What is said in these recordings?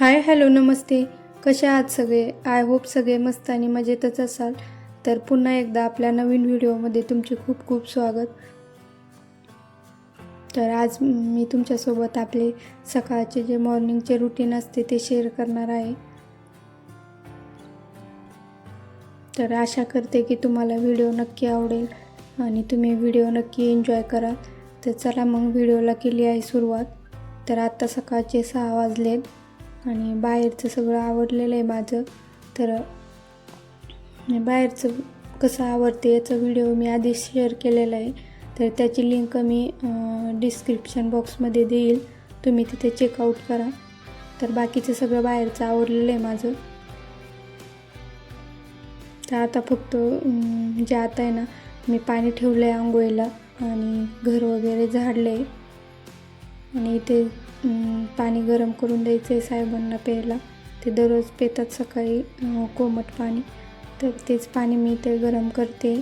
Hi hello नमस्ते. कसे आहात सगळे? आय होप सगळे मस्त आणि मजेतच असाल. तर पुन्हा एकदा आपल्या नवीन व्हिडिओमध्ये तुमचे खूप खूप स्वागत. तर आज मी तुमच्यासोबत आपले सकाळचे जे मॉर्निंगचे रुटीन असते ते शेअर करणार आहे. तर आशा करते की तुम्हाला व्हिडिओ नक्की आवडेल आणि तुम्ही व्हिडिओ नक्की एन्जॉय कराल. तर चला मग व्हिडिओला केली आहे सुरुवात. तर आत्ता सकाळचे सहा वाजलेत. आणि बाहेरचं सगळं आवडलेलं आहे माझं. तर बाहेरचं कसं आवडते याचा व्हिडिओ मी आधीच शेअर केलेला आहे. तर त्याची लिंक मी डिस्क्रिप्शन बॉक्समध्ये देईल. तुम्ही तिथे चेकआउट करा. तर बाकीचं सगळं बाहेरचं आवडलेलं आहे माझं. तर आता फक्त जे आता आहे ना मी पाणी ठेवलं आहे आंघोळीला आणि घर वगैरे झाडलं आहे आणि इथे पाणी गरम करून द्यायचं आहे साहेबांना प्यायला. ते दररोज पितात सकाळी कोमट पाणी. तर तेच पाणी मी इथे गरम करते.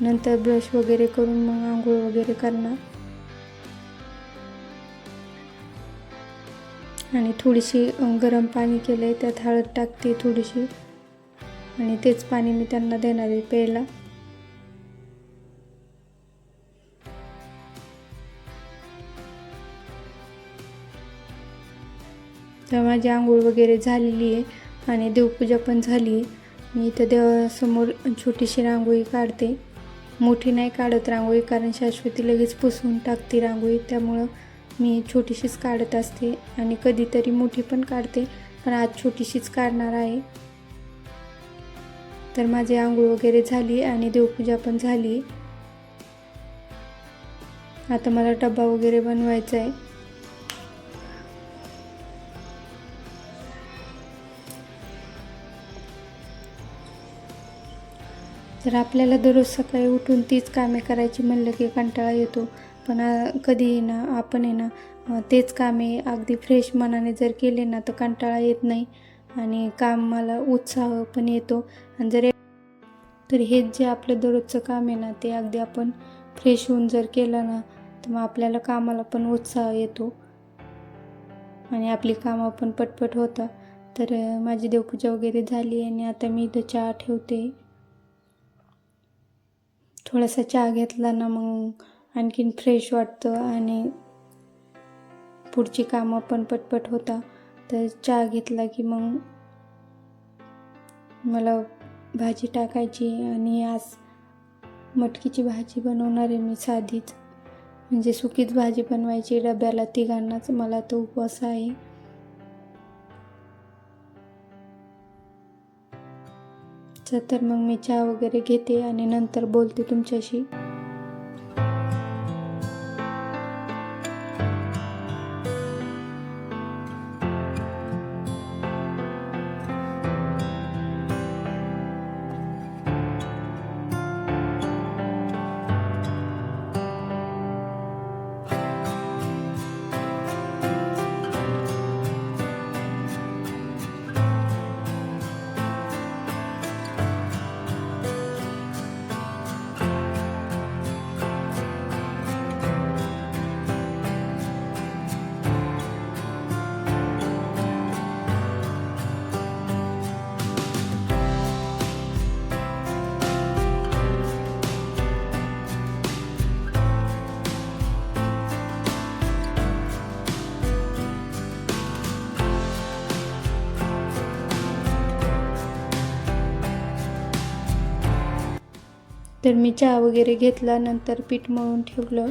नंतर ब्रश वगैरे करून मग आंघोळ वगैरे करणार. आणि थोडीशी गरम पाणी केलं आहे त्यात हळद टाकते थोडीशी. आणि तेच पाणी मी त्यांना देणार आहे प्यायला. तर माझी आंघोळ वगैरे झालेली आहे आणि देवपूजा पण झाली. मी इथं देवासमोर छोटीशी रांगोळी काढते. मोठी नाही काढत रांगोळी कारण शाश्वती लगेच पुसून टाकते रांगोळी. त्यामुळं मी छोटीशीच काढत असते आणि कधीतरी मोठी पण काढते पण आज छोटीशीच काढणार आहे. तर माझी आंघोळ वगैरे झाली आणि देवपूजा पण झाली. आता मला डब्बा वगैरे बनवायचा आहे. तर आपल्याला दररोज सकाळी उठून तीच कामे करायची म्हणलं की कंटाळा येतो पण आ, कधी ना आपण आहे ना तेच कामे अगदी फ्रेश मनाने जर केले ना तर कंटाळा येत नाही आणि कामाला उत्साह पण येतो. आणि जर तर हेच जे आपलं दररोजचं काम आहे ना ते अगदी आपण फ्रेश होऊन जर केलं ना तर मग आपल्याला कामाला पण उत्साह येतो. आणि आपली कामं पण पटपट होतात. तर माझी देवपूजा वगैरे झाली आणि आता मी इथं चहा ठेवते. थोडासा चहा घेतला ना मग आणखीन फ्रेश वाटतं आणि पुढची कामं पण पटपट होता. तर चहा घेतला की मग मला भाजी टाकायची आणि आज मटकीची भाजी बनवणार आहे मी साधीच. म्हणजे सुकीच भाजी बनवायची डब्याला तिघांनाच. मला तो उपवास आहे. तर मग मी चहा वगैरे घेते आणि नंतर बोलते तुमच्याशी. तर मी चहा वगैरे घेतला नंतर पीठ मळून ठेवलं.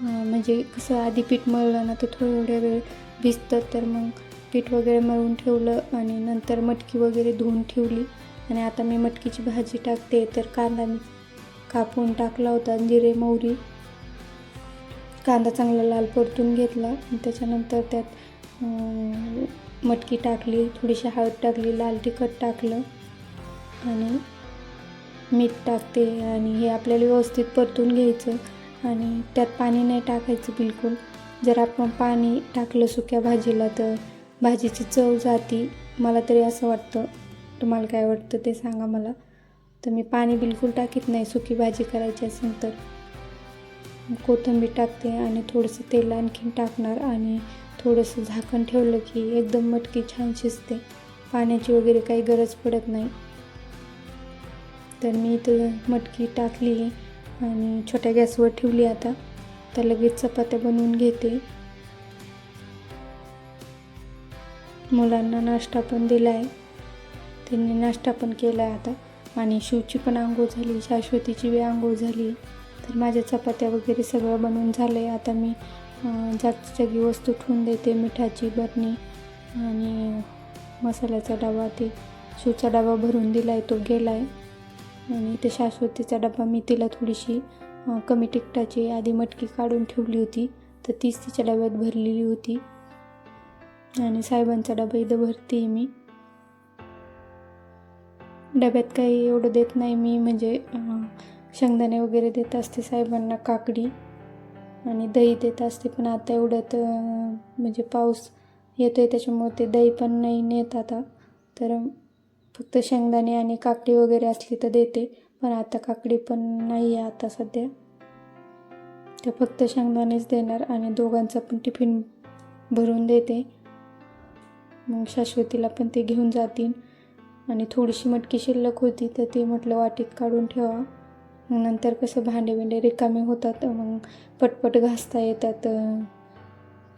म्हणजे कसं आधी पीठ मळलं ना तर थोड्या वेळ भिजतं. तर मग पीठ वगैरे मळून ठेवलं आणि नंतर मटकी वगैरे धुवून ठेवली. आणि आता मी मटकीची भाजी टाकते. तर कांदा मी कापून टाकला होता जिरे मोहरी. कांदा चांगला लाल परतून घेतला. आणि त्याच्यानंतर त्यात मटकी टाकली. थोडीशी हळद टाकली लाल तिखट टाकलं. आणि मीठ टाकते आणि हे आपल्याला व्यवस्थित परतून घ्यायचं आणि त्यात पाणी नाही टाकायचं बिलकुल. जर आपण पाणी टाकलं सुक्या भाजीला तर भाजीची चव जाती. मला तरी असं वाटतं. तुम्हाला काय वाटतं ते सांगा मला. तर मी पाणी बिलकुल टाकीत नाही सुकी भाजी करायची असेल तर. कोथिंबीर टाकते आणि थोडंसं तेल आणखीन टाकणार आणि थोडंसं झाकण ठेवलं की एकदम मटकी छान शिजते. पाण्याची वगैरे काही गरज पडत नाही. तर मी इथं मटकी टाकली आणि छोट्या गॅसवर ठेवली आता. तर लगेच चपात्या बनवून घेते. मुलांना नाश्ता पण दिला आहे त्यांनी नाश्ता पण केला आहे आता. आणि शिवची पण आंघोळ झाली शाश्वतीची बी आंघोळ झाली. तर माझ्या चपात्या वगैरे सगळं बनवून झालं आहे आता मी अं, जागची जागी वस्तू ठेवून देते मिठाची बरणी आणि मसाल्याचा डबा ते शिवचा डबा भरून दिला आहे तो गेला आहे आणि ते शाश्वतीचा डबा मी तिला थोडीशी कमी टिकटाची आधी मटकी काढून ठेवली होती. तर तीच तिच्या डब्यात भरलेली होती. आणि साहेबांचा डबा इथं भरते मी. डब्यात काही एवढं देत नाही मी म्हणजे शेंगदाणे वगैरे देत असते साहेबांना काकडी आणि दही देत असते. पण आता एवढं तर म्हणजे पाऊस येतो आहे त्याच्यामुळे ते दही पण नाही नेत आता. तर फक्त शेंगदाणे आणि काकडी वगैरे असली तर देते पण आता काकडी पण नाही आहे आता सध्या. तर फक्त शेंगदाणेच देणार आणि दोघांचा पण टिफिन भरून देते. मग शाश्वतीला पण ते घेऊन जातील. आणि थोडीशी मटकी शिल्लक होती तर ती म्हटलं वाटीत काढून ठेवा. मग नंतर कसं भांडे बिंडे रिकामे होतात मग पटपट घासता येतात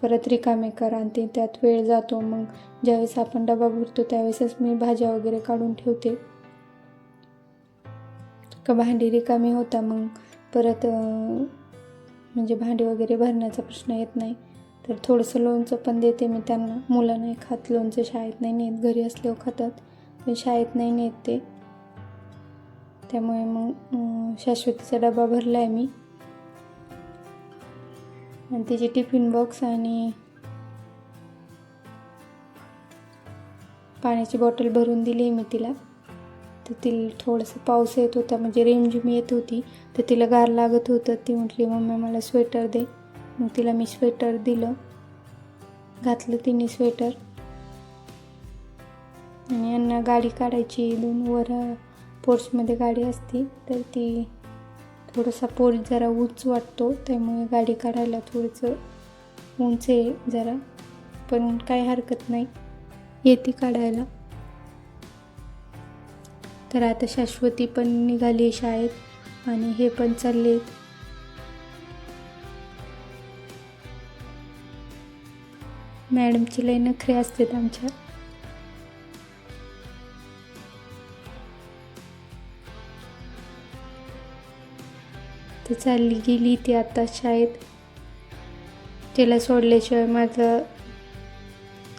परत रिकामे करा आणि ते त्यात वेळ जातो. मग ज्यावेळेस आपण डबा भरतो त्यावेळेसच मी भाज्या वगैरे काढून ठेवते. का भांडी रिकामी होता मग परत म्हणजे भांडी वगैरे भरण्याचा प्रश्न येत नाही. तर थोडंसं लोणचं पण देते मी त्यांना. मुलं नाही खात लोणचं शाळेत नाही नेत घरी असल्यावर खातात पण शाळेत नाही नेत ते. त्यामुळे मग शाश्वतीचा डबा भरला आहे मी. आणि तिचे टिफिन बॉक्स आणि पाण्याची बॉटल भरून दिली मी तिला. तर तिला थोडंसं पाऊस येत होता म्हणजे रेमझिम येत होती तर तिला गार लागत होतं. ती म्हटली मम्मी मला स्वेटर दे. मग तिला मी स्वेटर दिलं. घातलं तिने स्वेटर. आणि यांना गाडी काढायची दोन वर पोर्चमध्ये गाडी असती तर ती थोडासा पोल जरा उंच वाटतो त्यामुळे गाडी काढायला थोडंसं उंच आहे जरा पण काही हरकत नाही. येते काढायला. तर आता शाश्वती पण निघाली शाळेत आणि हे पण चालले मॅडमची लई नखरे असतात आमच्या. चालली गेली ती आता शाळेत. तिला सोडल्याशिवाय माझं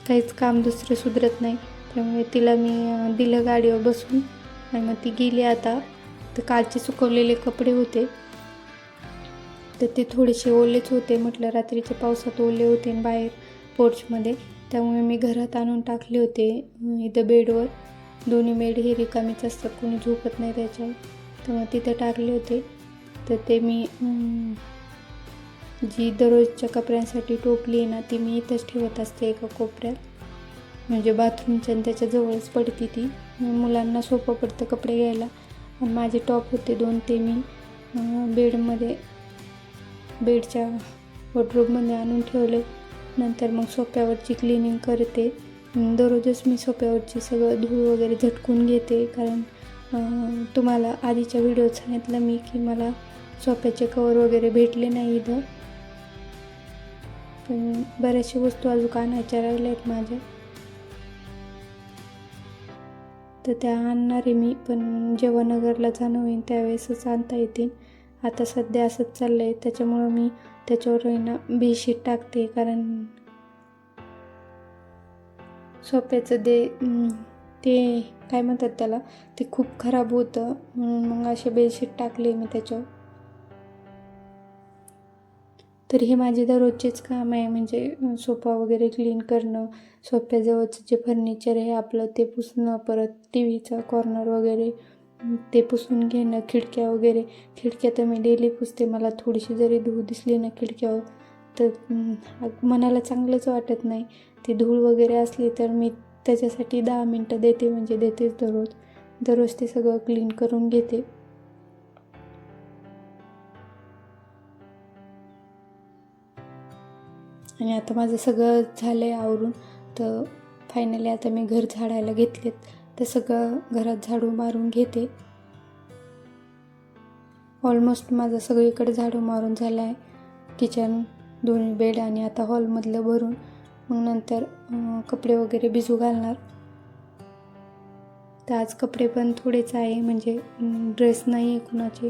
काहीच काम दुसरं सुधरत नाही. त्यामुळे तिला मी दिलं गाडीवर बसून आणि मग ती गेली आता. तर कालचे सुकवलेले कपडे होते. तर ते थोडेसे ओलेच होते. म्हटलं रात्रीच्या पावसात ओले होते आणि बाहेर पोर्चमध्ये. त्यामुळे मी घरात आणून टाकले होते इथं बेडवर. दोन्ही बेड हे रिकामीच असतात. कोणी झोपत नाही त्याच्यावर. तर मग तिथे टाकले होते. तर ते मी जी दररोजच्या कपड्यांसाठी टोपली आहे ना ती मी इथंच ठेवत असते एका कोपऱ्यात. म्हणजे बाथरूमच्या त्याच्या जवळच पडते ती. मुलांना सोपं पडतं कपडे घ्यायला. आणि माझे टॉप होते दोन ते मी बेडमध्ये बेडच्या वॉर्डरोबमध्ये आणून ठेवले. नंतर मग सोप्यावरची क्लिनिंग करते. दररोजच मी सोप्यावरची सगळं धूळ वगैरे झटकून घेते. कारण तुम्हाला आधीच्या व्हिडिओत सांगितलं मी की मला सोप्याचे कवर वगैरे भेटले नाही इथं. पण बऱ्याचशा वस्तू अजून आणायच्या राहिल्या आहेत माझ्या. तर त्या आणणार आहे मी पण जेव्हा नगरला जाणं होईल त्यावेळेसच आणता येतील. आता सध्या असंच चाललं आहे त्याच्यामुळं मी त्याच्यावर ना बेडशीट टाकते. कारण सोप्याचं दे ते काय म्हणतात त्याला ते खूप खराब होतं. म्हणून मग असे बेडशीट टाकले मी त्याच्यावर. तर हे माझे दररोजचेच काम आहे. म्हणजे सोफा वगैरे क्लीन करणं सोफ्याजवळचं जे फर्निचर आहे आपलं ते पुसणं परत टी व्हीचा कॉर्नर वगैरे ते पुसून घेणं खिडक्या वगैरे. खिडक्या तर मी डेली पुसते. मला थोडीशी जरी धूळ दिसली ना खिडक्यावर तर मनाला चांगलंच वाटत नाही. ती धूळ वगैरे असली तर मी त्याच्यासाठी दहा मिनटं देते. म्हणजे देतेच दररोज. दररोज ते सगळं क्लीन करून घेते. आणि आता माझं सगळं झालं आहे आवरून. तर फायनली आता मी घर झाडायला घेतलेत. तर सगळं घरात झाडू मारून घेते. ऑलमोस्ट माझं सगळीकडे झाडू मारून झालं आहे किचन दोन्ही बेड आणि आता हॉलमधलं भरून. मग नंतर कपडे वगैरे भिजू घालणार. तर आज कपडे पण थोडेच आहे म्हणजे ड्रेस नाही आहे कुणाचे.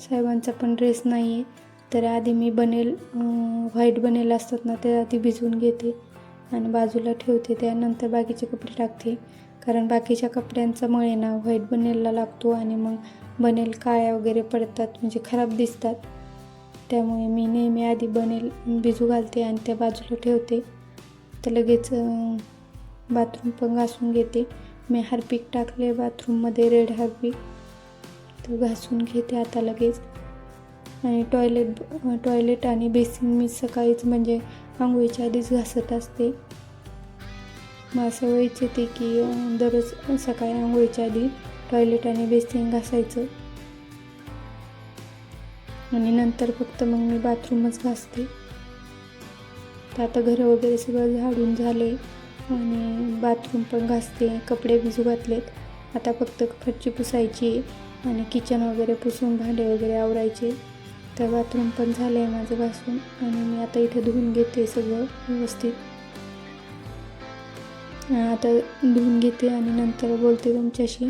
साहेबांचा पण ड्रेस नाही आहे तर आधी मी बनेल व्हाईट बनेल असतात ना ते आधी भिजवून घेते आणि बाजूला ठेवते. त्यानंतर बाकीचे कपडे टाकते. कारण बाकीच्या कपड्यांचा मळे ना व्हाईट बनेलला लागतो आणि मग बनेल काळ्या वगैरे पडतात म्हणजे खराब दिसतात. त्यामुळे मी नेहमी आधी बनेल भिजू घालते आणि त्या बाजूला ठेवते. तर लगेच बाथरूम पण घासून घेते. मी हार्पिक टाकले बाथरूममध्ये रेड हार्पिक. तर घासून घेते आता लगेच. आणि टॉयलेट टॉयलेट आणि बेसिन मी सकाळीच म्हणजे आंघोळीच्या आधीच घासत असते. मला सवयीच येते की दररोज सकाळी आंघोळीच्या आधी टॉयलेट आणि बेसिन घासायचं. आणि नंतर फक्त मग मी बाथरूमच घासते. तर आता घरं वगैरे सगळं झाडून झाले आणि बाथरूम पण घासते कपडे भिजू घातलेत. आता फक्त फरची पुसायची आणि किचन वगैरे पुसून भांडे वगैरे आवरायचे. तर बाथरूम पण झालं आहे माझं घासून आणि मी आता इथे धुवून घेते सगळं व्यवस्थित. आता धुवून घेते आणि नंतर बोलते तुमच्याशी.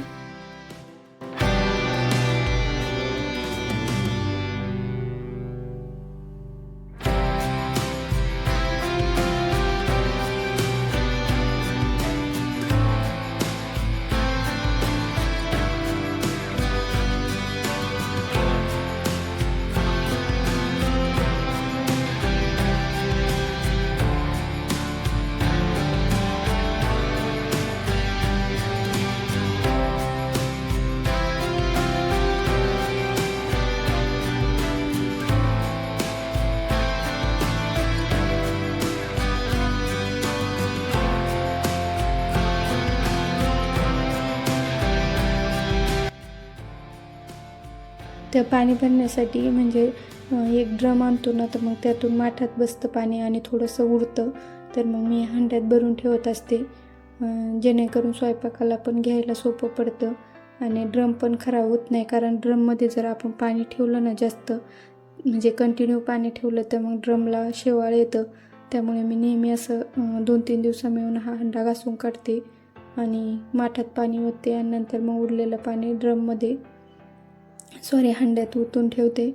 तर पाणी भरण्यासाठी म्हणजे एक ड्रम आणतो ना तर मग त्यातून माठात बसतं पाणी आणि थोडंसं उडतं. तर मग मी हंड्यात भरून ठेवत असते. जेणेकरून स्वयंपाकाला पण घ्यायला सोपं पडतं आणि ड्रम पण खराब होत नाही. कारण ड्रममध्ये जर आपण पाणी ठेवलं ना जास्त म्हणजे कंटिन्यू पाणी ठेवलं तर मग ड्रमला शेवाळ येतं. त्यामुळे मी नेहमी असं दोन तीन दिवसा मिळून हा हंडा घासून काढते आणि माठात पाणी होते आणि नंतर मग उरलेलं पाणी ड्रममध्ये सॉरी हंड्यात ओतून ठेवते.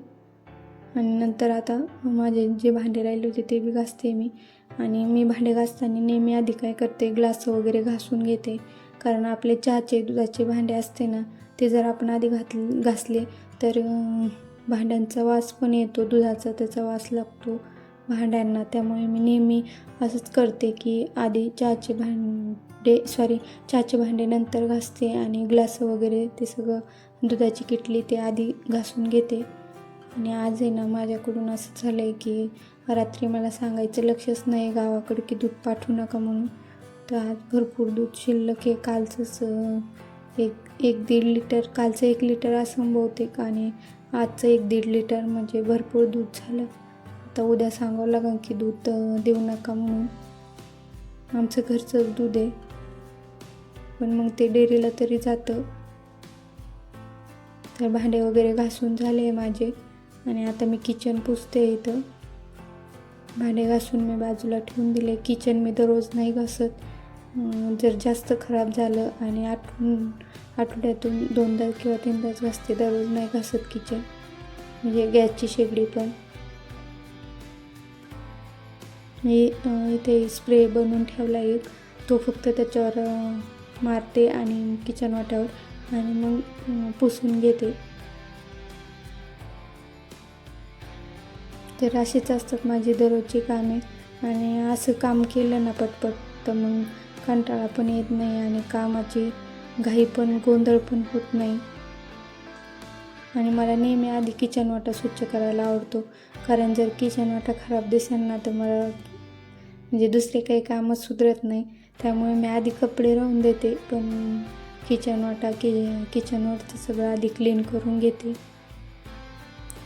आणि नंतर आता माझे जे भांडे राहिले होते ते बी घासते मी. आणि मी भांडे घासताना नेहमी आधी काय करते ग्लास वगैरे घासून घेते. कारण आपले चहाचे दुधाचे भांडे असते ना ते जर आपण आधी घात घासले तर भांड्यांचा वास पण येतो दुधाचा त्याचा वास लागतो भांड्यांना. त्यामुळे मी नेहमी असंच करते की आधी चहाचे भांडे सॉरी चहाचे भांडे नंतर घासते आणि ग्लास वगैरे ते सगळं दुधाची किटली ते आधी घासून घेते. आणि आज आहे ना माझ्याकडून असं झालं आहे की रात्री मला सांगायचं लक्षच नाही गावाकडे की दूध पाठवू नका म्हणून. तर आज भरपूर दूध शिल्लक आहे. कालचंच एक एक दीड लिटर कालचं एक लिटर असं बहुतेक आणि आजचं एक दीड लिटर म्हणजे भरपूर दूध झालं. आता उद्या सांगावं लागेल की दूध देऊ नका म्हणून. आमचं घरचंच दूध आहे. पण मग ते डेअरीला तरी जातं. तर भांडे वगैरे घासून झाले माझे. आणि आता मी किचन पुसते इथं. भांडे घासून मी बाजूला ठेवून दिले. किचन मी दररोज नाही घासत. जर जास्त खराब झालं आणि आठवून आठवड्यातून दोनदा किंवा तीनदाच घासते दररोज नाही घासत किचन म्हणजे गॅसची शेगडी पण. मी इथे स्प्रे बनवून ठेवला एक. तो फक्त त्याच्यावर मारते आणि किचन वाट्यावर. आणि मग पुसून घेते. तर अशीच असतात माझी दररोजची कामे. आणि असं काम केलं ना पटपट तर मग कंटाळा पण येत नाही आणि कामाची घाई पण गोंधळ पण होत नाही. आणि मला नेहमी आधी किचन वाटा स्वच्छ करायला आवडतो. कारण जर किचन वाटा खराब दिसेल ना तर मला म्हणजे दुसरे काही कामच सुधरत नाही. त्यामुळे मी आधी कपडे राहून देते पण किचन वाटा कि किचनवरचं सगळं आधी क्लीन करून घेते.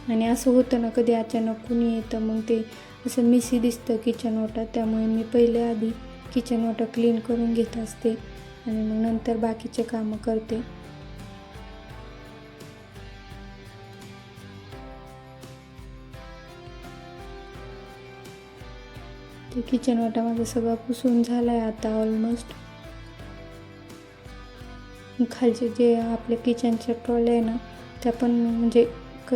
आणि असं होतं ना कधी अचानक कुणी येतं मग ते असं मिसी दिसतं किचन वाटा त्यामुळे मी पहिले आधी किचन वाटा क्लीन करून घेत असते. आणि मग नंतर बाकीचे कामं करते. ते किचन वाटा माझं सगळं पुसून झालं आहे आता ऑलमोस्ट खालचे जे आपल्या किचनच्या ट्रॉले आहे ना त्या पण म्हणजे क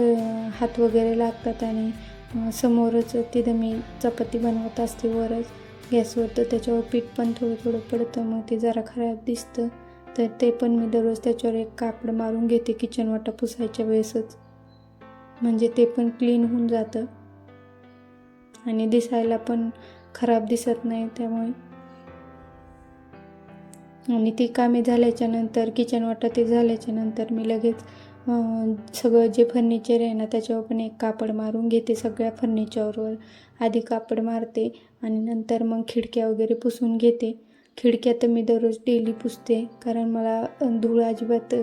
हात वगैरे लागतात आणि समोरच तिथं मी चपाती बनवत असते वरच. गॅसवर तर त्याच्यावर पीठ पण थोडं थोडं पडतं मग ते जरा खराब दिसतं. तर ते पण मी दररोज त्याच्यावर एक कापड मारून घेते किचन वाटा पुसायच्या वेळेसच. म्हणजे ते पण क्लीन होऊन जातं. आणि दिसायला पण खराब दिसत नाही त्यामुळे आणि ती कामे झाल्याच्यानंतर किचन वाटा ते झाल्याच्यानंतर मी लगेच सगळं जे फर्निचर आहे ना त्याच्यावर पण एक कापड मारून घेते सगळ्या फर्निचरवर आधी कापड मारते आणि नंतर मग खिडक्या वगैरे पुसून घेते. खिडक्या तर मी दररोज डेली पुसते कारण मला धूळ अजिबात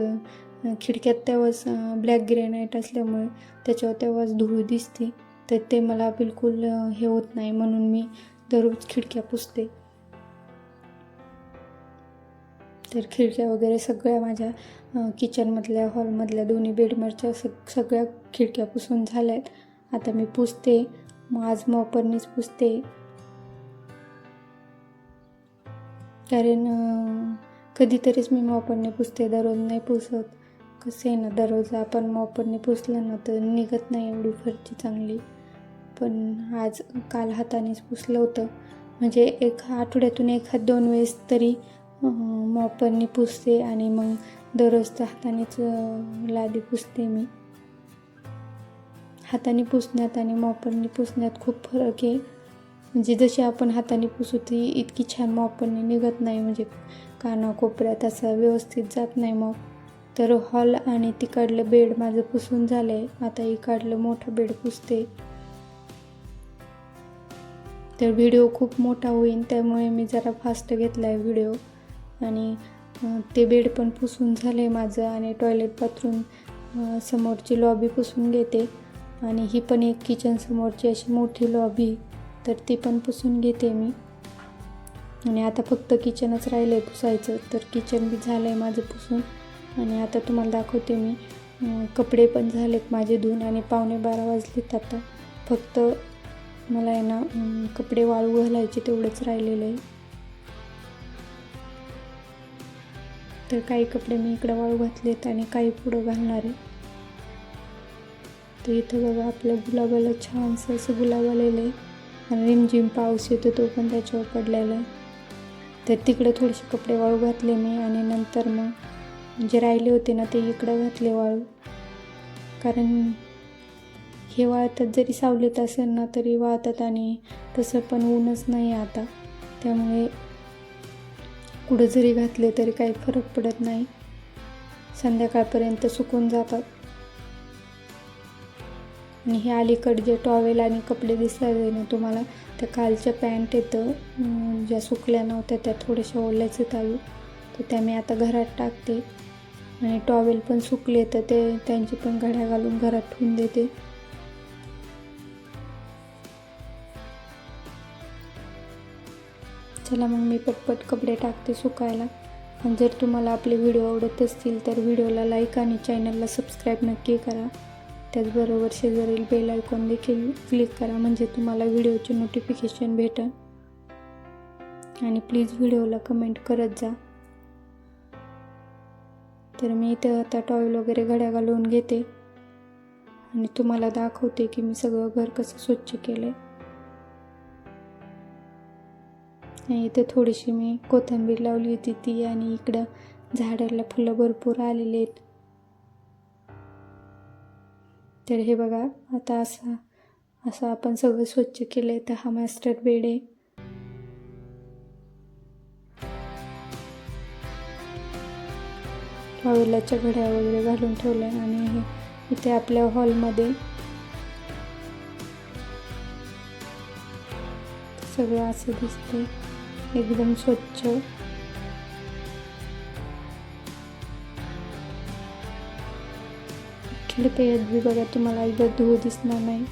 खिडक्यात तेव्हाच ब्लॅक ग्रेनाईट असल्यामुळे त्याच्यावर तेव्हाच धूळ दिसते. तर ते मला बिलकुल हे होत नाही म्हणून मी दररोज खिडक्या पुसते. तर खिडक्या वगैरे सगळ्या माझ्या किचनमधल्या हॉलमधल्या दोन्ही बेडमरच्या सग सगळ्या खिडक्या पुसून झाल्या आहेत आता मी पुसते. मग आज मॉपरनीच पुसते. कारण कधीतरीच मी मॉपरने पुसते. दररोज नाही पुसत. कसं आहे ना दररोज आपण मॉपरने पुसलं ना तर निघत नाही एवढी फरची चांगली. पण आज काल हातानेच पुसलं होतं. म्हणजे एक आठवड्यातून एखाद दोन वेळेस तरी मॉपरनी पुसते आणि मग दररोज तर हातानेच लादी पुसते मी. हाताने पुसण्यात आणि मॉपरने पुसण्यात खूप फरक आहे. म्हणजे जशी आपण हाताने पुसू ती इतकी छान मॉपरने निघत नाही म्हणजे काना कोपऱ्यात असं व्यवस्थित जात नाही मॉप तर हॉल आणि तिकडलं बेड माझं पुसून झालं आहे आता इकडलं मोठं बेड पुसते. तर व्हिडिओ खूप मोठा होईल त्यामुळे मी जरा फास्ट घेतला आहे व्हिडिओ. आणि ते बेड पण पुसून झालं आहे माझं आणि टॉयलेट बाथरूम समोरची लॉबी पुसून घेते. आणि ही पण एक किचन समोरची अशी मोठी लॉबी तर ती पण पुसून घेते मी. आणि आता फक्त किचनच राहिलं आहे पुसायचं तर किचन बी झालं आहे माझं पुसून. आणि आता तुम्हाला दाखवते मी कपडे पण झालेत माझे धुवून आणि पावणे बारा वाजलेत आता. फक्त मला आहे ना कपडे वाळू घालायचे तेवढंच राहिलेलं आहे. तर काही कपडे मी इकडं वाळू घातलेत आणि काही पुढं घालणार आहे. तर इथं बघा आपलं गुलाबाला छानसं असं गुलाब आलेलं आहे. आणि रिमझिम पाऊस येतो तो पण त्याच्यावर पडलेला आहे. तर तिकडं थोडेसे कपडे वाळू घातले मी आणि नंतर मग जे राहिले होते ना ते इकडं घातले वाळू. कारण हे वाळतात जरी सावलीत असेल ना तरी वाळतात आणि तसं पण ऊनच नाही आहे आता. त्यामुळे कुठं जरी घातले तरी काही फरक पडत नाही. संध्याकाळपर्यंत सुकून जातात. आणि हे अलीकडे जे टॉवेल आणि कपडे दिसले ना तुम्हाला त्या कालच्या पॅन्ट येतं ज्या सुकल्या नव्हत्या त्या थोड्याशा ओल्याच चालू तर त्या मी आता घरात टाकते. आणि टॉवेल पण सुकले तर ते त्यांची पण घड्या घालून घरात ठेवून देते. चला मग मी पटपट कपडे टाकते सुकायला. आणि जर तुम्हाला आपले व्हिडिओ आवडत असतील तर व्हिडिओला लाईक आणि चॅनलला सबस्क्राईब नक्की करा. त्याचबरोबर शेजारील बेल आयकॉन देखील क्लिक करा म्हणजे तुम्हाला व्हिडिओचे नोटिफिकेशन भेटेल आणि प्लीज व्हिडिओला कमेंट करत जा. तर मी इथं आता टॉयल वगैरे घड्या घालून घेते. आणि तुम्हाला दाखवते की मी सगळं घर कसं स्वच्छ केलं आहे इथे थोडीशी मी कोथिंबीर लावली होती ती आणि इकडं झाडाला फुलं भरपूर आलेले आहेत. तर हे बघा आता असा असं आपण सगळं स्वच्छ केलं आहे तर हा मास्टर बेड आहे. टॉवेलाच्या घड्या वगैरे घालून ठेवल्या आणि हे इथे आपल्या हॉलमध्ये सगळं असं दिसतंय. एकदम स्वच्छ. लिपयात बी बघा तुम्हाला एकदा धूळ दिसणार नाही.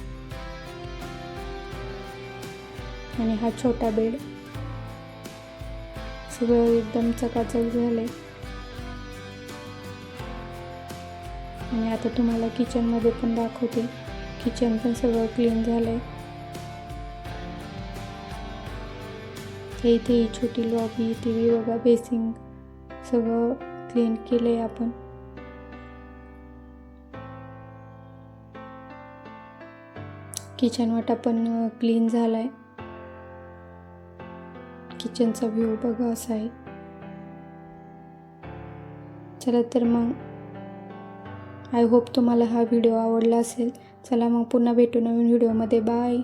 आणि हा छोटा बेड. सगळं एकदम चकाचक झाले आणि आता तुम्हाला किचनमध्ये पण दाखवते. किचन पण सगळं क्लीन झालंय. आहे इथे ही छोटी लॉबी टी व्ही बघा बेसिंग सगळं क्लीन केलं आहे आपण. किचन वाटा पण क्लीन झालाय. किचनचा व्ह्यू बघा असा आहे. चला तर मग आय होप तुम्हाला हा व्हिडिओ आवडला असेल. चला मग पुन्हा भेटू नवीन व्हिडिओमध्ये बाय